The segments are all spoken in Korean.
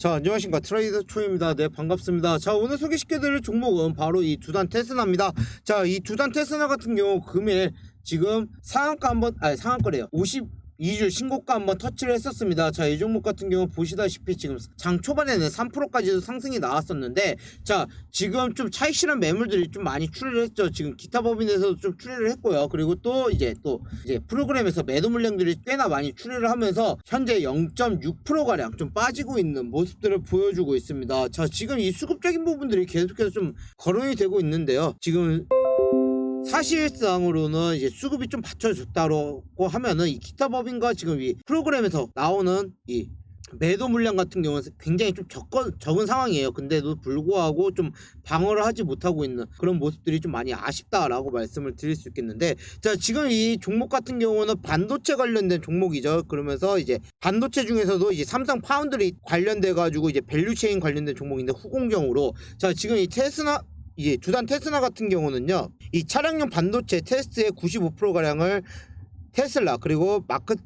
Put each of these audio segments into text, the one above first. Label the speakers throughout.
Speaker 1: 자 안녕하십니까. 트레이더 초입니다. 네 반갑습니다. 자 오늘 소개시켜드릴 종목은 바로 이 두단 테스나입니다. 자 이 두단 테스나 같은 경우 금일 지금 상한가 한번 아니 상한가래요 52주 신고가 한번 터치를 했었습니다 자 이 종목 같은 경우 보시다시피 지금 장 초반에는 3%까지도 상승이 나왔었는데 자 지금 좀 차익 실현 매물들이 좀 많이 출혈을 했죠 지금 기타 법인에서도 좀 출혈을 했고요 그리고 또 이제 또 이제 프로그램에서 매도 물량들이 꽤나 많이 출혈을 하면서 현재 0.6% 가량 좀 빠지고 있는 모습들을 보여주고 있습니다. 자, 지금 이 수급적인 부분들이 계속해서 좀 거론이 되고 있는데요. 지금 사실상으로는 이제 수급이 좀 받쳐줬다고 하면은 이 기타 법인과 지금 이 프로그램에서 나오는 이 매도 물량 같은 경우는 굉장히 좀 적건, 적은 상황이에요. 근데도 불구하고 좀 방어를 하지 못하고 있는 그런 모습들이 좀 많이 아쉽다라고 말씀을 드릴 수 있겠는데 자 지금 이 종목 같은 경우는 반도체 관련된 종목이죠. 그러면서 이제 반도체 중에서도 이제 삼성 파운드리 관련돼 가지고 이제 밸류체인 관련된 종목인데 후공정으로 자 지금 이 테스나 이제 두단 테스나 같은 경우는요 이 차량용 반도체 테스트의 95% 가량을 테슬라 그리고 마크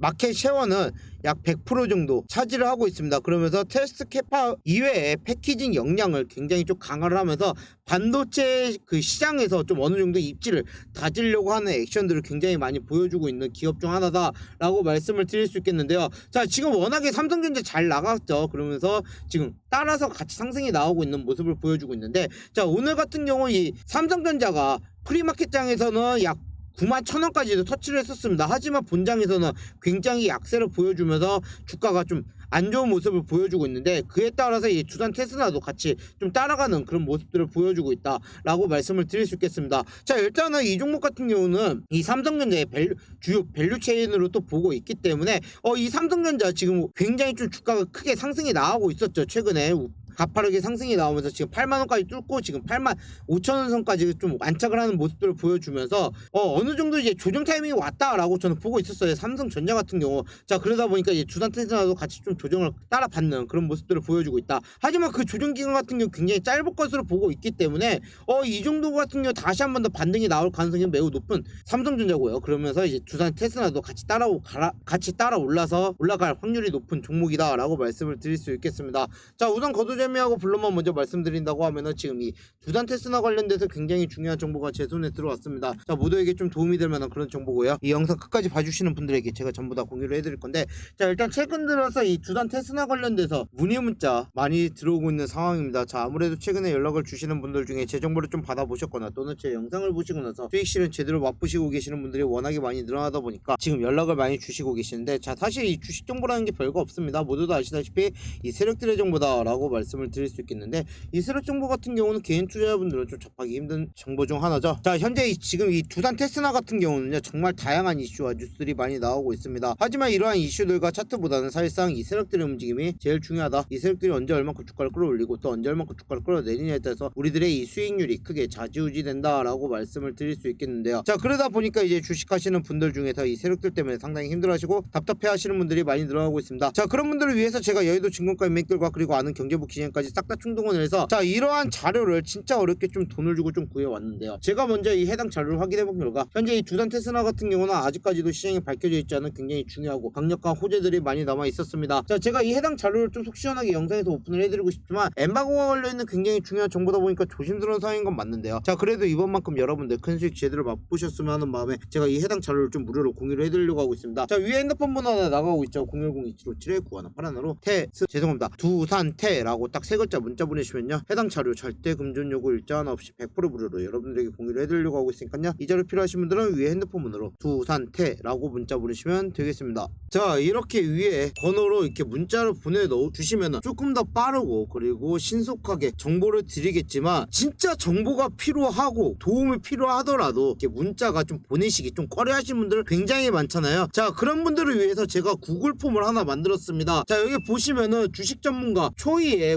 Speaker 1: 마켓 쉐어는 약 100% 정도 차지를 하고 있습니다. 그러면서 테스트 캐파 이외에 패키징 역량을 굉장히 좀 강화를 하면서 반도체 그 시장에서 좀 어느 정도 입지를 다지려고 하는 액션들을 굉장히 많이 보여주고 있는 기업 중 하나다라고 말씀을 드릴 수 있겠는데요. 자, 지금 워낙에 삼성전자 잘 나갔죠. 그러면서 지금 따라서 같이 상승이 나오고 있는 모습을 보여주고 있는데 자, 오늘 같은 경우 이 삼성전자가 프리마켓장에서는 약 9만 천 원까지도 터치를 했었습니다. 하지만 본장에서는 굉장히 약세를 보여주면서 주가가 좀 안 좋은 모습을 보여주고 있는데 그에 따라서 이 두산 테스라도 같이 좀 따라가는 그런 모습들을 보여주고 있다라고 말씀을 드릴 수 있겠습니다. 자 일단은 이 종목 같은 경우는 이 삼성전자의 밸류, 주요 밸류 체인으로 또 보고 있기 때문에 어 이 삼성전자 지금 굉장히 좀 주가가 크게 상승이 나오고 있었죠 최근에 가파르게 상승이 나오면서 지금 8만 원까지 뚫고 지금 8만 5천 원 선까지 좀 안착을 하는 모습들을 보여주면서 어, 어느 정도 이제 조정 타이밍이 왔다라고 저는 보고 있었어요. 삼성전자 같은 경우 자 그러다 보니까 이제 두산 테스나도 같이 좀 조정을 따라받는 그런 모습들을 보여주고 있다. 하지만 그 조정 기간 같은 경우 굉장히 짧을 것으로 보고 있기 때문에 어 이 정도 같은 경우 다시 한 번 더 반등이 나올 가능성이 매우 높은 삼성전자고요. 그러면서 이제 두산 테스나도 같이 따라오 가라, 같이 따라 올라서 올라갈 확률이 높은 종목이다라고 말씀을 드릴 수 있겠습니다. 자 우선 거두 재미하고 블로만 먼저 말씀드린다고 하면은 지금 이 두산 테스나 관련돼서 굉장히 중요한 정보가 제 손에 들어왔습니다. 자 모두에게 좀 도움이 될 만한 그런 정보고요. 이 영상 끝까지 봐주시는 분들에게 제가 전부 다 공유를 해드릴 건데 자 일단 최근 들어서 이 두산 테스나 관련돼서 문의 문자 많이 들어오고 있는 상황입니다. 자 아무래도 최근에 연락을 주시는 분들 중에 제 정보를 좀 받아보셨거나 또는 제 영상을 보시고 나서 수익 실은 제대로 맛보시고 계시는 분들이 워낙에 많이 늘어나다 보니까 지금 연락을 많이 주시고 계시는데 자 사실 이 주식 정보라는 게 별거 없습니다. 모두도 아시다시피 이 세력들의 정보다라고 말씀 을 드릴 수 있겠는데 이 세력 정보 같은 경우는 개인 투자자분들은 좀 접하기 힘든 정보 중 하나죠. 자 현재 이, 지금 이 두산 테스나 같은 경우는요 정말 다양한 이슈와 뉴스들이 많이 나오고 있습니다. 하지만 이러한 이슈들과 차트보다는 사실상 이 세력들의 움직임이 제일 중요하다. 이 세력들이 언제 얼마큼 주가를 끌어올리고 또 언제 얼마큼 주가를 끌어내리냐에 따라서 우리들의 이 수익률이 크게 좌지우지된다라고 말씀을 드릴 수 있겠는데요. 자 그러다 보니까 이제 주식하시는 분들 중에서 이 세력들 때문에 상당히 힘들어하시고 답답해하시는 분들이 많이 늘어나고 있습니다. 자 그런 분들을 위해서 제가 여의도 증권가 인맥들과 그리고 아는 경제부 기재까지 싹 다 충동을 해서 자 이러한 자료를 진짜 어렵게 좀 돈을 주고 좀 구해왔는데요. 제가 먼저 이 해당 자료를 확인해본 결과 현재 이 두산 테스나 같은 경우는 아직까지도 시장에 밝혀져 있지 않은 굉장히 중요하고 강력한 호재들이 많이 남아 있었습니다. 자 제가 이 해당 자료를 좀 속 시원하게 영상에서 오픈을 해드리고 싶지만 엠바고와 관련있는 굉장히 중요한 정보다 보니까 조심스러운 상황인 건 맞는데요. 자 그래도 이번만큼 여러분들 큰 수익 제대로 맛보셨으면 하는 마음에 제가 이 해당 자료를 좀 무료로 공유를 해드리려고 하고 있습니다. 자 위에 핸드폰 번호 하나 나가고 있죠. 010-2757-9181로 테스 죄송합니다. 두산테라고 딱 세 글자 문자 보내시면요. 해당 자료 절대 금전 요구 일자 하나 없이 100% 무료로 여러분들에게 공유를 해드리려고 하고 있으니까요. 이 자료 필요하신 분들은 위에 핸드폰 번호로 두산테라고 문자 보내시면 되겠습니다. 자 이렇게 위에 번호로 이렇게 문자를 보내 넣어 주시면 조금 더 빠르고 그리고 신속하게 정보를 드리겠지만 진짜 정보가 필요하고 도움이 필요하더라도 이렇게 문자가 좀 보내시기 좀 꺼려하시는 분들 굉장히 많잖아요. 자 그런 분들을 위해서 제가 구글 폼을 하나 만들었습니다. 자 여기 보시면은 주식 전문가 초이의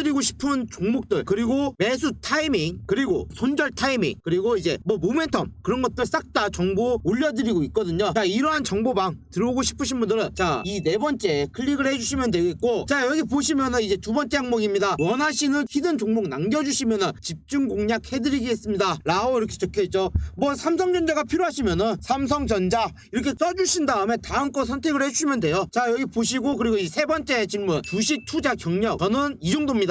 Speaker 1: 리고 싶은 종목들 그리고 매수 타이밍 그리고 손절 타이밍 그리고 이제 뭐 모멘텀 그런 것들 싹 다 정보 올려드리고 있거든요. 자 이러한 정보방 들어오고 싶으신 분들은 자 이 네 번째 클릭을 해주시면 되겠고 자 여기 보시면은 이제 두 번째 항목입니다. 원하시는 히든 종목 남겨주시면은 집중 공략 해드리겠습니다. 라고 이렇게 적혀있죠. 뭐 삼성전자가 필요하시면은 삼성전자 이렇게 써주신 다음에 다음 거 선택을 해주시면 돼요. 자 여기 보시고 그리고 이 세 번째 질문 주식 투자 경력. 저는 이 정도입니다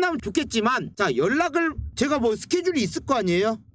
Speaker 1: 나면 좋겠지만 자, 연락을 제가 뭐 스케줄이 있을 거 아니에요?